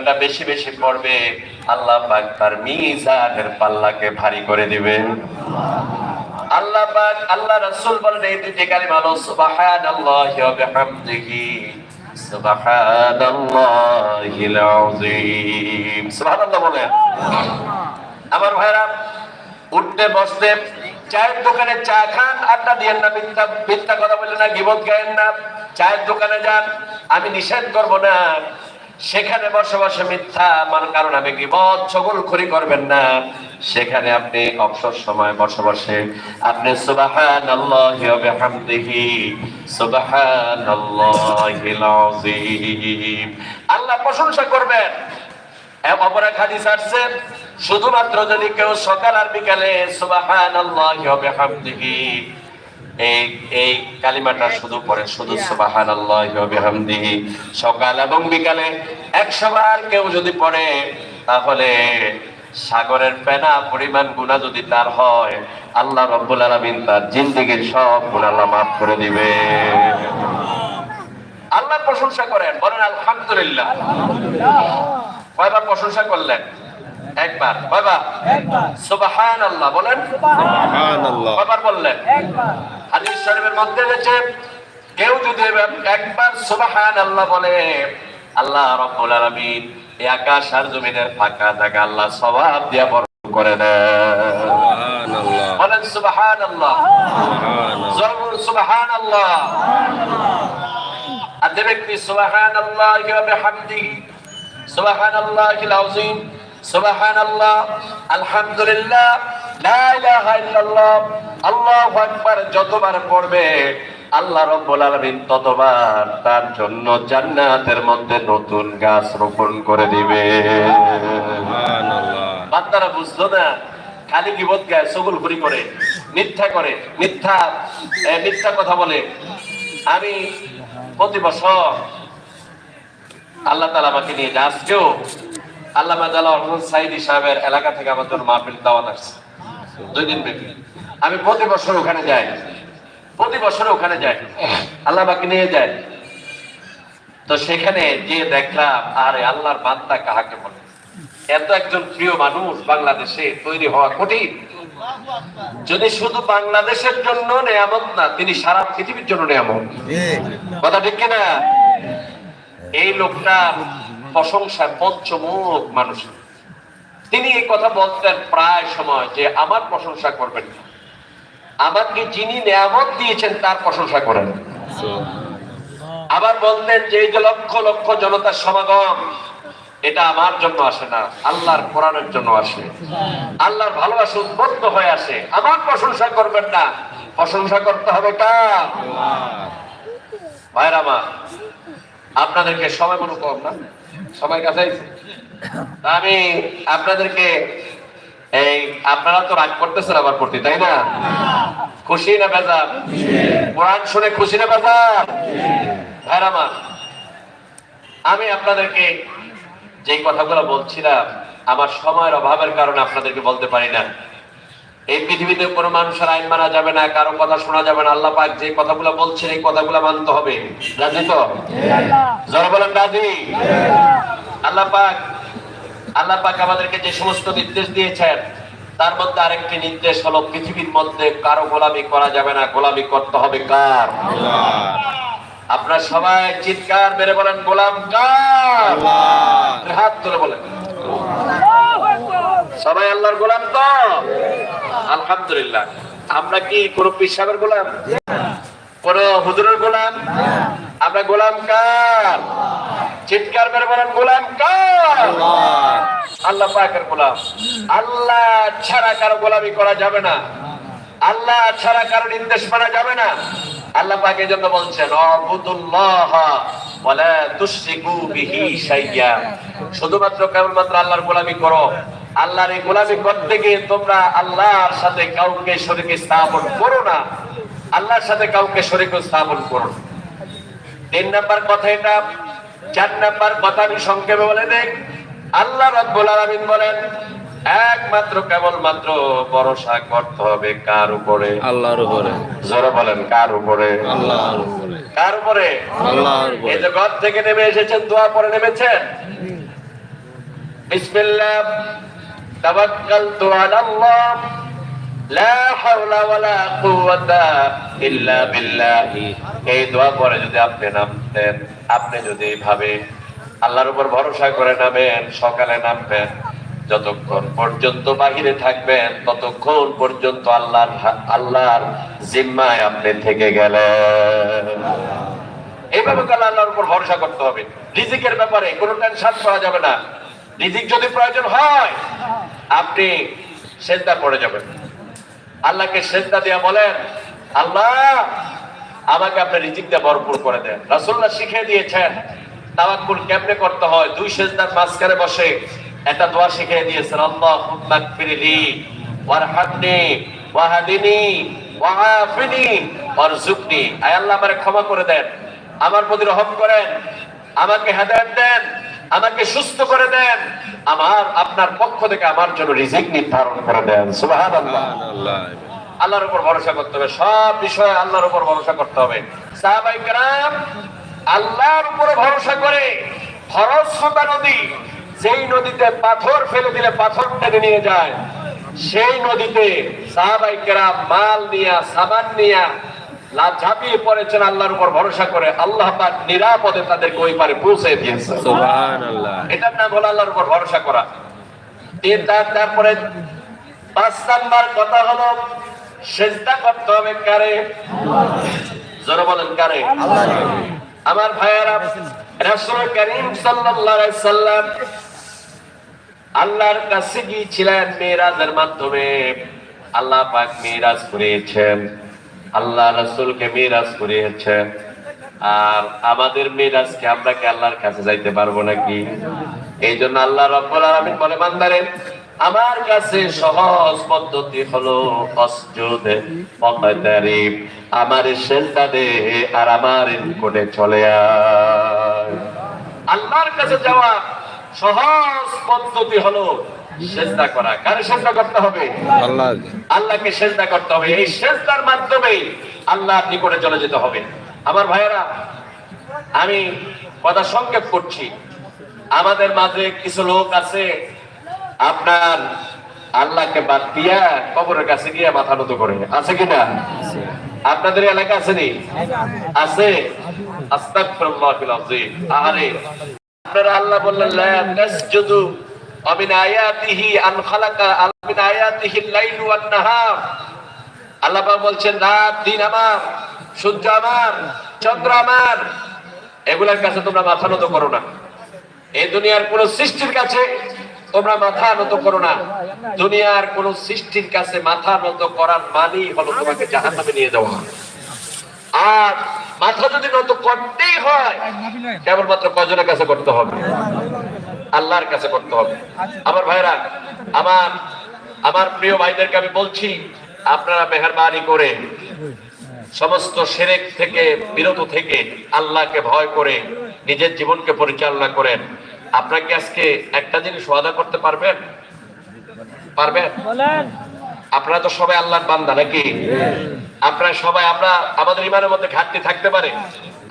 কালিমাটা বেশি বেশি পড়বে। আল্লাহ পাক তার মিজানের পাল্লাকে ভারী করে দিবেন। আল্লাহ পাক, আল্লাহ রাসূল বলেন, এই দুটি কালিমা সুবহানাল্লাহি ওয়া বিহামদিহি, সুবহানাল্লাহিল আযীম। সুবহানাল্লাহ বলেন। আমার ভাইরা, উঠতে, বসতে, চায়ের দোকানে চা খান, আড্ডা দিয়েন না, মিথ্যা মিথ্যা কথা বললেন না, গিবত গায়েন না। চায়ের দোকানে যান, আমি নিষেধ করব না। সেখানে বসে বসে মিথ্যা আমার কারণ আমি গিবত ছগল খড়ি করবেন না। সেখানে আপনি অবসর সময় বসে বসে আপনি সুবহানাল্লাহি ওয়া বিহামদিহি, সুবহানাল্লাহিল আযীম। আল্লাহ প্রশংসা করবেন। অপর এক হাদিস আসছে, শুধুমাত্র যদি কেউ সকাল আর বিকালে সুবহানাল্লাহি ওয়া বিহামদিহি এই এই কালিমাটা শুধু পড়ে, শুধু ওয়া বিহামদিহি, সকাল এবং বিকালে 100 বার কেউ যদি পড়ে, তাহলে সাগরের পেনা পরিমাণ গুনাহ যদি তার হয়, আল্লাহ রাব্বুল আলামিন তার জিন্দেগীর সব আল্লাহ মাফ করে দিবে। আল্লাহ প্রশংসা করেন, বলেন আলহামদুলিল্লাহ। কয়বার প্রশংসা করলেন? একবার কয়বার? সুবাহান আল্লাহ বলেন। সুবহানাল্লাহ। কয়বার বললেন? হাদিস শরীফের মধ্যে রয়েছে কেউ যদি একবার সুবাহান আল্লাহ বলে আল্লাহ রব্বুল আলামিন এই আকাশ আর জমিনের ফাঁকা জায়গা আল্লাহ সওয়াব দিয়া বরকত করে দেন। বলেন সুবাহান আল্লাহ সুবহানাল্লাহ। জরুর সুবাহান আল্লাহ আর যে ব্যক্তি সুবাহান আল্লাহ বিহামদিহি সুবাহান আল্লাহিল আযীম সুবাহান আল্লাহ আলহামদুলিল্লাহ লা ইলাহা ইল্লাল্লাহ আল্লাহু আকবার যতবার পড়বে আল্লাহ রাব্বুল আলামিন ততবার তার জন্য জান্নাতের মধ্যে নতুন গাছ রোপণ করে দিবে। সুবহানাল্লাহ। বান্দারা বুঝলো না? খালি গিবত গায় সগুল ঘুরি করে মিথ্যা করে মিথ্যা মিথ্যা কথা বলে। আমি প্রতি বছর আল্লাহ তালা আমাকে নিয়ে আজকেও আল্লাহ মাদাল্লাহ রহমান সাইদি সাহেবের এলাকা থেকে আমার জন্য মাহফিল দাওয়াত আসছে। দুই দিন ব্যাপী। আমি প্রতি বছর ওখানে যাই। প্রতি বছর ওখানে যাই। আল্লাহ নিয়ে যায়। তো সেখানে যে দেখলাম আরে আল্লাহর বান্দা কাহাকে বলে? এত একজন প্রিয় মানুষ বাংলাদেশে তৈরি হওয়া কঠিন। যদি শুধু বাংলাদেশের জন্য নেয়ামত না তিনি সারা পৃথিবীর জন্য নেয়ামত। কথা ঠিক কিনা? এই লোকটা প্রশংসা পঞ্চমুখ মানুষ। তিনি এই কথা বলতেন প্রায় সময় যে আমার প্রশংসা করবেন না। আমাকে যিনি নেয়ামত দিয়েছেন তার প্রশংসা করেন। আবার বলতেন যে যে লক্ষ লক্ষ জনতার সমাগম এটা আমার জন্য আসে না। আল্লাহর কোরআনের জন্য আসে। আল্লাহর ভালোবাসা উদ্বুদ্ধ হয়ে আসে। আমার প্রশংসা করবেন না। প্রশংসা করতে হবে কার? ভাইরা মা আপনাদেরকে সময় মনে কম না। সময় কাছে আমি আপনাদেরকে এই আপনারা তো রাগ করতেছেন আবার প্রতি তাই না? খুশি না বেজার? কোরআন শুনে খুশি না বেজার? ভাইরা মা আমি আপনাদেরকে যে কথাগুলো বলছিলাম আমার সময়ের অভাবের কারণে আপনাদেরকে বলতে পারি না। এই পৃথিবীতে কোনো মানুষের আইন মানা যাবে না কারও কথা শোনা যাবে না। আল্লাহ পাক যে কথাগুলো বলছেন এই কথাগুলো মানতে হবে। রাজি তো? জোরে বলেন রাজি? আল্লাহ পাক আল্লাহ পাক আমাদেরকে যে সমস্ত নির্দেশ দিয়েছেন তার মধ্যে আরেকটি নির্দেশ হলো পৃথিবীর মধ্যে কারও গোলামি করা যাবে না গোলামি করতে হবে কার? আপনারা সবাই চিৎকার মেরে বলেন গোলাম কার? হাত তুলে বলেন। সবাই আল্লাহর গোলাম তো? আলহামদুলিল্লাহ। আমরা কি কোন পিসাবের গোলাম? কোন হুজুরের গোলাম? আমরা গোলাম কার? চিৎকার মেরে বলেন গোলাম কার? আল্লাহ। পাকের গোলাম। আল্লাহ ছাড়া কারও গোলামি করা যাবে না। আল্লাহ ছাড়া কারও নির্দেশ মানা যাবে না। আল্লাহ পাক এই জন্য বলছেন অবুদুল্লাহ ওয়ালা তুশরিকু বিহি শাইয়্যা শুধুমাত্র কেবলমাত্র আল্লাহর গোলামি করো। আল্লাহর এই গোলামি করতে গিয়ে তোমরা আল্লাহর সাথে কাউকে শরীকে স্থাপন করো না। আল্লাহর সাথে কাউকে শরীকে স্থাপন করো তিন নাম্বার কথা এটা চার নাম্বার কথা আমি সংক্ষেপে বলে দেখ আল্লাহ রাব্বুল আলামিন বলেন একমাত্র কেবলমাত্র ভরসা করতে হবে কার উপরে? আল্লাহর উপরে। জোরে বলেন কার উপরে? আল্লাহর উপরে। কার উপরে? আল্লাহর উপরে। এই যে ঘর থেকে নেমে এসেছেন দোয়া পরে নেমেছেন? বিসমিল্লাহ। তাওয়াক্কালতু আলাল্লাহ। লা হাওলা ওয়ালা কুওয়াতা ইল্লা বিল্লাহ। এই দোয়া পরে যদি আপনি নামতেন, আপনি যদি এইভাবে আল্লাহর উপর ভরসা করে নামেন, সকালে নামবেন, যতক্ষণ পর্যন্ত বাহিরে থাকবেন, ততক্ষণ পর্যন্ত আল্লাহর আল্লাহর জিম্মায় আপনি থেকে গেলেন। এইভাবে কাল আল্লাহর উপর ভরসা করতে হবে। রিজিকের ব্যাপারে কোনো টেনশন করা যাবে না। রিজিক যদি প্রয়োজন হয়, আপনি সেজদা পড়ে যাবেন। আল্লাহকে সেজদা দিয়া বলেন, আল্লাহ, আমাকে আপনি রিজিক দিয়ে ভরপুর করে দেন। রাসুল্লাহ শিখিয়ে দিয়েছেন, তাওয়াক্কুল কেমনে করতে হয়? দুই সেজদার মাঝখানে বসে একটা দোয়া শিখিয়ে দিয়েছেন, আল্লাহুম্মা গফিরলি ওয়ারহামনি ওয়াহদিনি ওয়াআফিনি ওয়ারযুকনি। আয় আল্লাহ আমারে ক্ষমা করে দেন, আমার প্রতি রহম করেন, আমাকে হেদায়েত দেন। আমাকে সুস্থ করে দেন। আমার আপনার পক্ষ থেকে আমার জন্য রিজিক নির্ধারণ করে দেন। আল্লাহর উপর ভরসা করতে হবে। সব বিষয়ে আল্লাহর উপর ভরসা করতে হবে। সাহাবাই কেরাম আল্লাহর উপরে ভরসা করে খরস্রোতা নদী যেই নদীতে পাথর ফেলে দিলে পাথর টেনে নিয়ে যায় সেই নদীতে সাহাবাই কেরাম মাল নিয়া সাবান নিয়া লাভ ঝাঁপিয়ে পড়েছেন আল্লাহর উপর ভরসা করে আল্লাহ পাক নিরাপদে তাদেরকে ওই পারে পৌঁছে দিয়েছে সুবহানাল্লাহ। এটার নাম হলো আল্লাহর উপর ভরসা করা। তারপরে পাঁচ নাম্বার কথা হলো সেজদা করতে হবে কারে? জোরে বলেন কারে? আমার ভাইয়েরা রাসূল করিম সাল্লাল্লাহু আলাইহি সাল্লাম আল্লাহর কাছে গিয়েছিলেন মেরাজের মাধ্যমে। আল্লাহ পাক মেরাজ করিয়েছেন। আল্লাহ রাসূলকে মেরাজ করিয়েছেন আর আমাদের মেরাজকে আমরা কি আল্লাহর কাছে যাইতে পারব নাকি? এই জন্য আল্লাহ রব্বুল আলামিন বলে, বান্দারে, আমার কাছে সহজ পদ্ধতি হলো অসজুদে পকাতারি আমার সেজদা দে আর আমার নিকটে চলে আয়। আল্লাহর কাছে যাওয়া সহজ পদ্ধতি হলো সেজদা করা। কারে সেজদা করতে হবে? আল্লাহ আল্লাহকে সেজদা করতে হবে। এই সেজদার মাধ্যমে আল্লাহর নিকটে চলে যেতে হবে। আমার ভাইয়েরা আমি কথা সংক্ষেপ করছি। আমাদের মাঝে কিছু লোক আছে আপনার আল্লাহকে বাদ দিয়া কবরের কাছে গিয়ে মাথা নত করে। আছে কিনা? আপনাদের এলাকা আছে নি? আছে? আস্তাগফিরুল্লাহিল আযীম। আরে আপনারা আল্লাহ বললেন লা তাসজুদু আল্লাহ বলছেন, রাত, দিন আমার, সূর্য আমার, চন্দ্র আমার। এগুলার কাছে তোমরা মাথা নত করো না। এই দুনিয়ার কোন সৃষ্টির কাছে তোমরা মাথা নত করো না। দুনিয়ার কোন সৃষ্টির কাছে মাথা নত করার মানেই হলো তোমাকে জাহান্নামে নিয়ে যাওয়া। আর মাথা যদি নত করতেই হয় কেবলমাত্র কজনের কাছে করতে হবে? আল্লাহর কাছে করতে হবে। আমার ভাইরা আমার আমার প্রিয় ভাইদেরকে আমি বলছি আপনারা মেহরবানি করে সমস্ত সেরেক থেকে বিরত থেকে আল্লাহকে ভয় করে নিজের জীবনকে পরিচালনা করেন। আপনাকে আজকে একটা জিনিস ওয়াদা করতে পারবেন? পারবেন? আপনারা তো সবাই আল্লাহর বান্দা নাকি? আপনারা সবাই, আমরা আমাদের ইমানের মধ্যে ঘাটতি থাকতে পারে।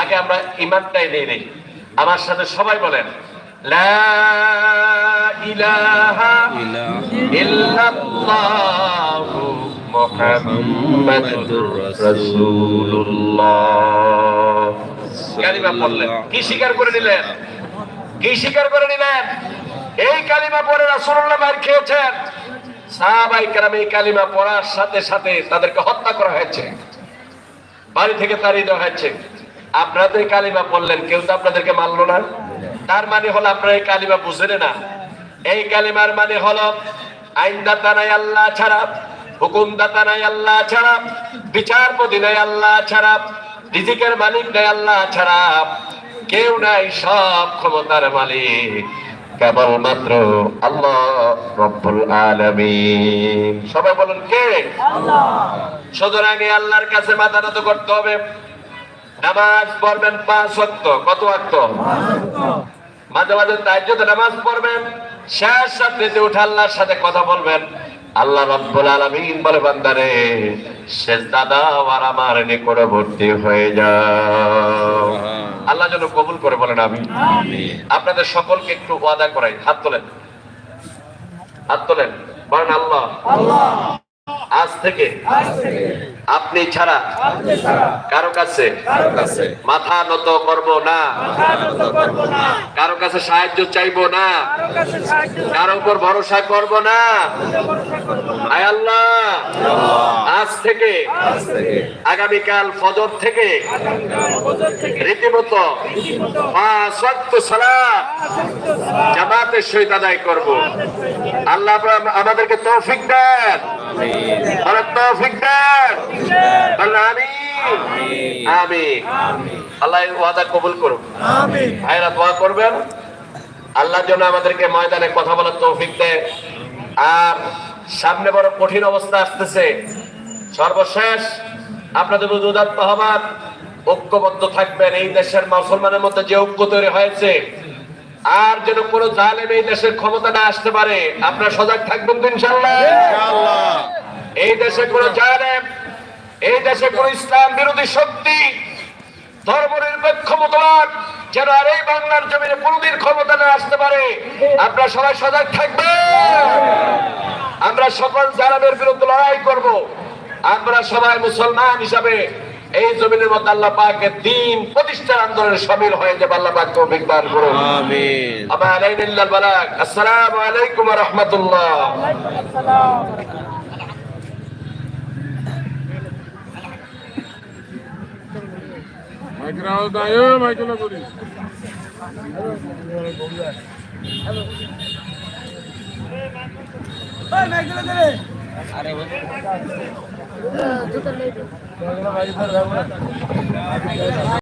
আগে আমরা ইমানটাই নেই নেই। আমার সাথে সবাই বলেন কি স্বীকার করে নিলেন? কি স্বীকার করে নিলেন? এই কালিমা পড়ে রাসূলুল্লাহ মার খেয়েছেন। সাহাবাই এই কালিমা পড়ার সাথে সাথে তাদেরকে হত্যা করা হয়েছে। বাড়ি থেকে তাড়িয়ে দেওয়া হয়েছে। এই কালিমা পড়লেন, কেউ তো আপনাদেরকে মানলো না। তার মানে হলো আপনারা এই কালিমা বুঝলেন না। এই কালিমার মানে হলো আইনদাতা নাই আল্লাহ ছাড়া, হুকুমদাতা নাই আল্লাহ ছাড়া, বিচারপতি নাই আল্লাহ ছাড়া, রিজিকের মালিক নাই আল্লাহ ছাড়া, কেউ নাই, সব ক্ষমতার মালিক। কেবলমাত্র আল্লাহ রব্বুল আলামিন। সবাই বলুন কে? সুতরাং আল্লাহর কাছে মাথা নত করতে হবে। নামাজ পড়বেন পাঁচ ওয়াক্ত। কত ওয়াক্ত? মাঝে মাঝে তাজ্জুদ নামাজ পড়বেন। শেষ রাত্রিতে উঠে আল্লাহর সাথে কথা বলবেন। আল্লাহ রব্বুল আলামিন বলে বান্দারে সেজদা দাও আর আমার নিকটবর্তী হয়ে যাও। আল্লাহ যেন কবুল করে বলেন আমি। আপনাদের সকলকে একটু ওয়াদা করাই। হাত তোলেন। হাত তোলেন। বলেন আল্লাহ। আজ থেকে আপনি ছাড়া কারও কাছে মাথা নত করব না। কারও কাছে সাহায্য চাইব না। কারও উপর ভরসা করব না। আল্লাহ, আজ থেকে আগামীকাল ফজর থেকে রীতিমতো জামাতের সহিত আদায় করব। আল্লাহ আমাদেরকে তৌফিক দেন। আল্লাহ এই ওয়াদা কবুল করুন ভাইরা দোয়া করবেন। আল্লাহ যেন আমাদেরকে ময়দানে কথা বলার তৌফিক দেয় আর সামনে বড় কঠিন অবস্থা আসতেছে। সর্বশেষ আপনাদের উদাত্ত হবার ঐক্যবদ্ধ থাকবেন। এই দেশের মুসলমানের মধ্যে যে ঐক্য তৈরি হয়েছে আর যেন কোনো জালেম এই দেশের ক্ষমতা না আসতে পারে আপনারা সজাগ থাকবেন তো ইনশাল্লাহ এই দেশে কোন জালেম এই দেশে কোনো ইসলাম বিরোধী শক্তি ধর্মনিরপেক্ষ মতবাদ যেন আর এই বাংলার জমিনে কোনদিন ক্ষমতা না আসতে পারে আমরা সবাই সজাগ থাকবে আমরা সকল জালামের বিরুদ্ধে লড়াই করব। আমরা সবাই মুসলমান হিসাবে এই জমিনের মধ্যে আল্লাহ পাকের দিন প্রতিষ্ঠার আন্দোলনে সামিল হয়ে যাবে আল্লাহ পাক তৌফিক দান করুন। আমিন। আবার আলাইকুম বালাক। আসসালামু আলাইকুম ওয়া রাহমাতুল্লাহ। মাইকেল আওয়াজ নাই ও মাইকেল করি। জুতো